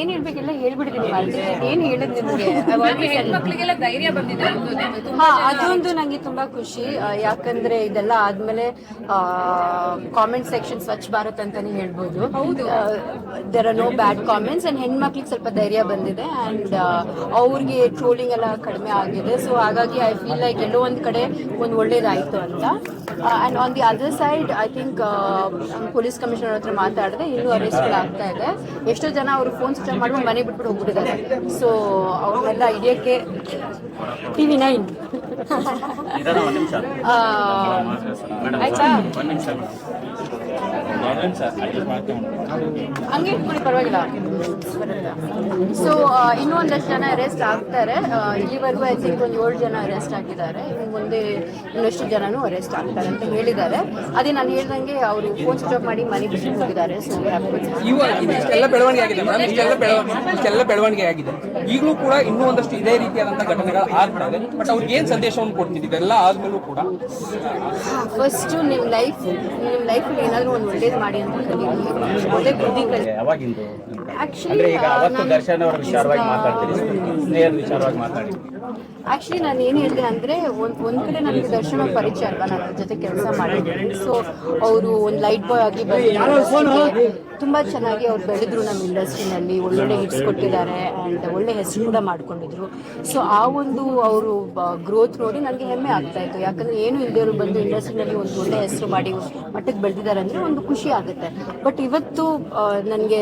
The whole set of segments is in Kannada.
ಏನ್ ಹೇಳ್ಬೇಕೆಲ್ಲ ಹೇಳ್ಬಿಡಿದೀನಿ ಏನ್ ಹೇಳದ್ ನಿಮ್ಗೆ? ಧೈರ್ಯ ಬಂದಿದೆ ಹಾ ಅದೊಂದು ನಂಗೆ ತುಂಬಾ ಖುಷಿ. ಯಾಕಂದ್ರೆ ಇದೆಲ್ಲ ಆದ್ಮೇಲೆ ಕಾಮೆಂಟ್ ಸೆಕ್ಷನ್ ಸ್ವಚ್ಛ ಭಾರತ್ ಅಂತಾನೆ ಹೇಳ್ಬೋದು. There are no bad comments and ಹೆಣ್ಮಕ್ಳಿಗೆ ಸ್ವಲ್ಪ ಧೈರ್ಯ ಬಂದಿದೆ ಅಂಡ್ ಅವ್ರಿಗೆ ಟ್ರೋಲಿಂಗ್ ಎಲ್ಲ ಕಡಿಮೆ ಆಗಿದೆ. ಸೊ ಹಾಗಾಗಿ ಐ ಫೀಲ್ ಲೈಕ್ ಎಲ್ಲೋ ಒಂದ್ ಕಡೆ ಒಂದು ಒಳ್ಳೇದಾಯ್ತು ಅಂತ. And on the other side I think police commissioner ಹತ್ರ ಮಾತಾಡಿದೆ ಇನ್ನೂ ಅರೆಸ್ಟ್ ಆಗ್ತಾ ಇದೆ. ಎಷ್ಟೋ ಜನ ಅವರು ಫೋನ್ ಸ್ವಿಚ್ ಮಾಡ್ಕೊಂಡು ಮನೆ ಬಿಟ್ಬಿಟ್ಟು ಹೋಗ್ಬಿಟ್ಟಿದ್ದಾರೆ. ಸೊ ಅವ್ರನ್ನೆಲ್ಲ ಹಿಡಿಯೋಕ್ಕೆ ನೈನ್ ಇದನ್ನ ಒಂದ್ ನಿಮಿಷ. ಆಯ್ತಾ? ಹಂಗೆ ಇಟ್ಕೊಳ್ಳಿ ಪರವಾಗಿಲ್ಲ ಸೊ ಇನ್ನೂ ಒಂದಷ್ಟು ಜನ ಅರೆಸ್ಟ್ ಆಗ್ತಾರೆ. ಆ, ಇಲ್ಲಿವರೆಗೂ ಐ ಥಿಂಕ್ ಒಂದು ಏಳು ಜನ ಅರೆಸ್ಟ್ ಆಗಿದ್ದಾರೆ. ಇನ್ನು ಮುಂದೆ ಇನ್ನಷ್ಟು ಜನನೂ ಅರೆಸ್ಟ್ ಆಗ್ತಾರೆ ಅಂತ ಹೇಳಿದ್ದಾರೆ. ಅದೇ ನಾನು ಹೇಳ್ದಂಗೆ ಅವರು ಫೋನ್ ಸ್ವಿಚ್ ಆಫ್ ಮಾಡಿ ಮನೆ ಬಿಟ್ಟು ಹೋಗಿದ್ದಾರೆ. ಸೊ ಇಷ್ಟೆಲ್ಲ ಬೆಳವಣಿಗೆ ಆಗಿದೆ ಮೇಡಮ್ ಇಷ್ಟೆಲ್ಲ ಬೆಳವಣಿಗೆ ಆಗಿದೆ. ಈಗಲೂ ಕೂಡ ಇನ್ನೂ ಒಂದಷ್ಟು ಇದೇ ರೀತಿಯಾದಂತಹ ಘಟನೆಗಳು ಆಗ್ತಾ ಬಟ್ ಅವ್ರಿಗೆ ಏನ್ ಸಂದೇಶವನ್ನು ಕೊಡ್ತಿದ್ದೀವಿ ಎಲ್ಲ ಆದ್ಮೇಲೂ ಕೂಡ. ಫಸ್ಟು ನಿಮ್ಮ ಲೈಫ್ ನಿಮ್ಮ ಲೈಫಲ್ಲಿ ಏನಾದರೂ ಒಂದು ಮಾಡಿ ಅಂತ ಯಾವಾಗಿಂದು ಮಾತಾಡಿ. ಆಕ್ಚುಲಿ ನಾನು ಏನು ಹೇಳಿದೆ ಅಂದ್ರೆ ಒಂದ್ ಒಂದ್ ಕಡೆ ನನಗೆ ದರ್ಶನ ಅವ್ರ ಪರಿಚಯ ಅಲ್ವಾ ನನ್ನ ಜೊತೆ ಕೆಲಸ ಮಾಡಿದ್ದೀನಿ. ಸೊ ಅವರು ಒಂದು ಲೈಟ್ ಬಾಯ್ ಆಗಿ ಬಂದು ತುಂಬಾ ಚೆನ್ನಾಗಿ ಅವ್ರು ಬೆಳೆದ್ರು ನಮ್ಮ ಇಂಡಸ್ಟ್ರಿನಲ್ಲಿ, ಒಳ್ಳೊಳ್ಳೆ ಹಿಟ್ಸ್ ಕೊಟ್ಟಿದ್ದಾರೆ ಅಂಡ್ ಒಳ್ಳೆ ಹೆಸರು ಕೂಡ ಮಾಡ್ಕೊಂಡಿದ್ರು. ಸೊ ಆ ಒಂದು ಅವರು ಗ್ರೋತ್ ನೋಡಿ ನನಗೆ ಹೆಮ್ಮೆ ಆಗ್ತಾ ಇತ್ತು. ಯಾಕಂದ್ರೆ ಏನು ಇಲ್ದೇವ್ರು ಬಂದು ಇಂಡಸ್ಟ್ರಿನಲ್ಲಿ ಒಂದು ಒಳ್ಳೆ ಹೆಸರು ಮಾಡಿ ಮಟ್ಟಕ್ಕೆ ಬೆಳೆದಿದ್ದಾರೆ ಅಂದ್ರೆ ಒಂದು ಖುಷಿ ಆಗುತ್ತೆ. ಬಟ್ ಇವತ್ತು ನನಗೆ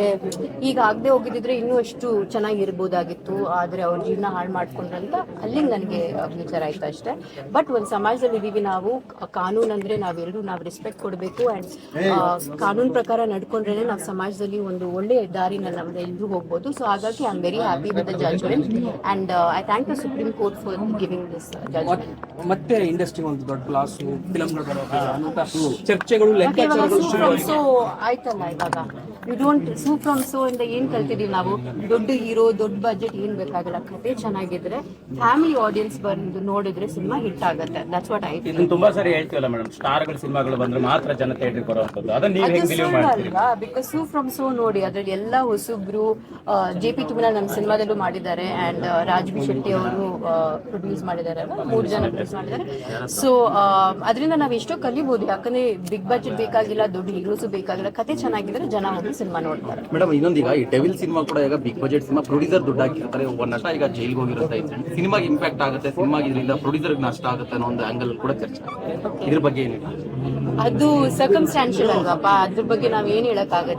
ಈಗ ಆಗದೆ ಹೋಗಿದ್ದಿದ್ರೆ ಇನ್ನೂ ಅಷ್ಟು ಚೆನ್ನಾಗಿರ್ಬೋದಾಗಿತ್ತು. ಆದರೆ ಅವ್ರ ಜೀವನ ಹಾಳು ಮಾಡ್ಕೊಂಡ್ರಂತ ಅಲ್ಲಿ ನನಗೆ ವಿಚಾರ ಆಯ್ತು ಅಷ್ಟೇ. ಬಟ್ ಒಂದು ಸಮಾಜದಲ್ಲಿ ಇದೀವಿ ನಾವು ಕಾನೂನು ಅಂದ್ರೆ ನಾವೆಲ್ಲರೂ ನಾವು ರೆಸ್ಪೆಕ್ಟ್ ಕೊಡಬೇಕು. ಅಂಡ್ ಕಾನೂನು ಪ್ರಕಾರ ನಡ್ಕೊಂಡ್ರೆ ನಾವು ಸಮಾಜದಲ್ಲಿ ಒಂದು ಒಳ್ಳೆ ದಾರಿನ ನಮ್ದು ಎಲ್ಲರೂ ಹೋಗ್ಬೋದು. ಸೊ ಹಾಗಾಗಿ I am very happy with the judgement and I thank the supreme court for giving this judgement ಮತ್ತೆ ಇಂಡಸ್ಟ್ರಿ ಒಂದು ದೊಡ್ಡ ಕ್ಲಾಸ್ ಚರ್ಚೆಗಳು ಸೊ ಸೋ ಆಯ್ತಲ್ಲ ಇವಾಗ. You don't sue from so ಇಂದ ಏನ್ ಕಲ್ತಿದೀವಿ ನಾವು? ದೊಡ್ಡ ಹೀರೋ ದೊಡ್ಡ ಬಜೆಟ್ ಏನ್ ಬೇಕಾಗಲ್ಲ. ಕತೆ ಚೆನ್ನಾಗಿದ್ರೆ ಫ್ಯಾಮಿಲಿ ಆಡಿಯನ್ಸ್ ಬಂದು ನೋಡಿದ್ರೆ ಸಿನಿಮಾ ಹಿಟ್ ಆಗುತ್ತೆ. ದಟ್ಸ್ ವಾಟ್ ಐ ಇದನ್ನ ತುಂಬಾ ಸರಿ ಹೇಳ್ತೀವಲ್ಲ ಮೇಡಮ್ ಸ್ಟಾರ್ಗಳ ಸಿನಿಮಾಗಳು ಬಂದ್ರೆ ಮಾತ್ರ ಜನ ಥಿಯೇಟರ್ ಬರುವಂತದ್ದು ಅದನ್ನ ನೀವು ಹೆಂಗ್ ಬಿಲೀವ್ ಮಾಡ್ತೀರಿ? ಬಿಕಾಸ್ ಸೂ ಫ್ರಮ್ ಸೋ ನೋಡಿ ಅದ್ರಲ್ಲಿ ಎಲ್ಲ ಹೊಸಬ್ರು ಜೆ ಪಿ ತುಮನ ನಮ್ಮ ಸಿನಿಮಾದಲ್ಲೂ ಮಾಡಿದ್ದಾರೆ ಅಂಡ್ ರಾಜ್ ಬಿ ಶೆಟ್ಟಿ ಅವರು ಪ್ರೊಡ್ಯೂಸ್ ಮಾಡಿದ್ದಾರೆ ಮೂರು ಜನ ಪ್ರೊಡ್ಯೂಸ್ ಮಾಡಿದ್ದಾರೆ. ಸೊ ಅದರಿಂದ ನಾವು ಎಷ್ಟೋ ಕಲಿಬಹುದು ಯಾಕಂದ್ರೆ ಬಿಗ್ ಬಜೆಟ್ ಬೇಕಾಗಿಲ್ಲ ದೊಡ್ಡ ಹೀರೋಸು ಬೇಕಾಗಿಲ್ಲ ಕತೆ ಚೆನ್ನಾಗಿದ್ರೆ ಜನ ಹೋಗಿ ಸಿನಿಮಾ ನೋಡ್ತಾರೆ. ಮೇಡಮ್ ಇನ್ನೊಂದೀಗ ಈ ಡೆವಿಲ್ ಸಿನಿಮಾ ಕೂಡ ಈಗ ಬಿಗ್ ಬಜೆಟ್ ಸಿನಿಮಾ ಪ್ರೊಡ್ಯೂಸರ್ ದುಡ್ಡು ಹಾಕಿರ್ತಾರೆ ಒಬ್ಬ ನಟ ಈಗ ಜೈಲ್ಗೆ ಹೋಗಿರುತ್ತೆ. ಸಿನಿಮಾಗೆ ಇಂಪ್ಯಾಕ್ಟ್ ಆಗುತ್ತೆ ಸಿನಿಮಾಗೆ ಇದರಿಂದ ಪ್ರೊಡ್ಯೂಸರ್ ನಷ್ಟ ಆಗುತ್ತೆ ಅನ್ನೋ ಒಂದು ಆಂಗಲ್ ಕೂಡ ಚರ್ಚೆ. ಇದ್ರ ಬಗ್ಗೆ ಏನಿಲ್ಲ ಅದು ಸರ್ಕಮ್ಸ್ಟಾನ್ಷಿಯಲ್ ಅಲ್ವಾಪ ಅದ್ರ ಬಗ್ಗೆ ನಾವ್ ಏನ್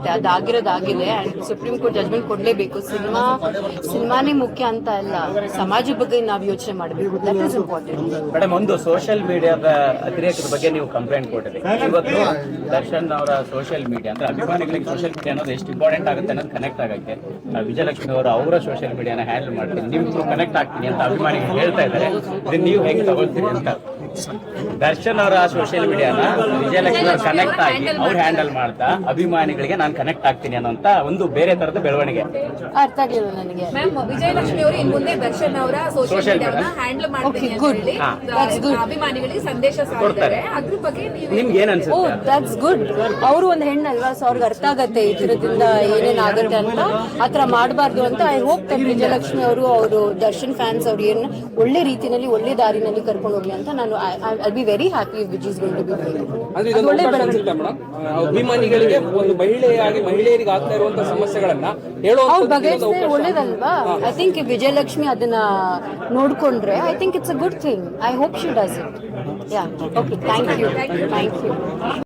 ಹೇಳಕ್ಕಾಗತ್ತೆ ಅದಾಗಿರೋದಾಗಿದೆ. ಅಂಡ್ ಸುಪ್ರೀಂ ಕೋರ್ಟ್ ಜಜ್ಮೆಂಟ್ ಕೊಡಲೇಬೇಕು. ಸಿನಿಮಾ, ಸಿನಿಮಾನೇ ಮುಖ್ಯ ಅಂತ ಅಲ್ಲ, ಸಮಾಜ ಬಗ್ಗೆ ನಾವು ಯೋಚನೆ ಮಾಡಬೇಕು. ದಟ್ ಇಸ್ ಇಂಪಾರ್ಟೆಂಟ್ ಮೇಡಮ್ ಒಂದು ಸೋಷಿಯಲ್ ಮೀಡಿಯಾದ ಅತಿರೇಕದ ಬಗ್ಗೆ ನೀವು ಕಂಪ್ಲೇಂಟ್ ಕೊಟ್ಟಿರಿ ಇವತ್ತು ದರ್ಶನ್ ಅವರ ಸೋಷಿಯಲ್ ಮೀಡಿಯಾ ಅಂದ್ರೆ ಅಭಿಮಾನಿಗಳಿಗೆ ಸೋಷಿಯಲ್ ಮೀಡಿಯಾ ಅನ್ನೋದು ಎಷ್ಟು ಇಂಪಾರ್ಟೆಂಟ್ ಆಗುತ್ತೆ ಅನ್ನೋದು ಕನೆಕ್ಟ್ ಆಗಕ್ಕೆ ವಿಜಯಲಕ್ಷ್ಮಿ ಅವರು ಅವರ ಸೋಷಿಯಲ್ ಮೀಡಿಯಾನ ಹ್ಯಾಂಡಲ್ ಮಾಡ್ತೀನಿ ನಿಮ್ ಕನೆಕ್ಟ್ ಆಗ್ತೀನಿ ಅಂತ ಅಭಿಮಾನಿಗಳು ಹೇಳ್ತಾ ಇದ್ದಾರೆ. ನೀವು ಹೆಂಗ್ ತಗೊಳ್ತೀರಿ ಅಂತ. ದರ್ಶನ್ ಅವರ ಸೋಷಿಯಲ್ ಮೀಡಿಯಾನ ವಿಜಯಲಕ್ಷ್ಮಿ ಅವ್ರು ಕನೆಕ್ಟ್ ಆಗಿ ಅವ್ರು ಹ್ಯಾಂಡಲ್ ಮಾಡ್ತಾ ಅಭಿಮಾನಿಗಳಿಗೆ ನಾನು ಕನೆಕ್ಟ್ ಆಗ್ತೀನಿ ಅನ್ನೋಂತ ಒಂದು ಬೇರೆ ತರದ ಬೆಳವಣಿಗೆ. ಅರ್ಥ ಆಗಿಲ್ಲ ನನಗೆ. ಮ್ಯಾಮ್ ವಿಜಯಲಕ್ಷ್ಮಿ ಅವರು ಇನ್ ಮುಂದೆ ದರ್ಶನ್ ಅವರ ಸೋಷಿಯಲ್ ಮೀಡಿಯಾ ಮೀಡಿಯಾನ ಹ್ಯಾಂಡಲ್ ಮಾಡ್ತೀನಿ ಅಂತ ಹೇಳಿ. ಅಭಿಮಾನಿಗಳಿಗೆ ಸಂದೇಶ ಸಾರಿದ್ದಾರೆ. ಅದ್ರ ಬಗ್ಗೆ ನಿಮ್ಗೆ ಏನ್ ಓ ಅನ್ಸುತ್ತೆ ದಟ್ಸ್ ಗುಡ್ ಅವರು ಒಂದು ಹೆಣ್ಣಲ್ವಾ? ಸೊ ಅವ್ರಿಗೆ ಅರ್ಥ ಆಗತ್ತೆ ಈ ಥರದಿಂದ ಏನೇನ್ ಆಗತ್ತೆ ಅಂತ. ಆತರ ಮಾಡಬಾರ್ದು ಅಂತ ಐ ಹೋಪ್ ವಿಜಯಲಕ್ಷ್ಮಿ ಅವರು ಅವರು ದರ್ಶನ್ ಫ್ಯಾನ್ಸ್ ಅವ್ರು ಏನ್ ಒಳ್ಳೆ ರೀತಿನಲ್ಲಿ ಒಳ್ಳೆ ದಾರಿನಲ್ಲಿ ಕರ್ಕೊಂಡು ಹೋಗ್ಲಿ ಅಂತ ನಾನು I be very happy which is going to be ಅಂದ್ರೆ ಇದೊಂದು ಒಳ್ಳೆ ಅವಕಾಶ ಬೆಳವಣಿಗೆ. ಅನ್ಸುತ್ತೆ ಮೇಡಮ್ ಅಭಿಮಾನಿಗಳಿಗೆ ಒಂದು ಮಹಿಳೆಯಾಗಿ ಮಹಿಳೆಯರಿಗೆ ಆಗ್ತಾ ಇರುವಂತಹ ಸಮಸ್ಯೆಗಳನ್ನ ಅವ್ರು ಹೇಳುವಂತ ಬಗೆಹರಿಸಿದ್ರೆ ಒಳ್ಳೇದಲ್ವಾ? ಐ ಥಿಂಕ್ ವಿಜಯಲಕ್ಷ್ಮಿ ಅದನ್ನ ನೋಡ್ಕೊಂಡ್ರೆ I think it's a good thing I hope she does it yeah okay thank you thank you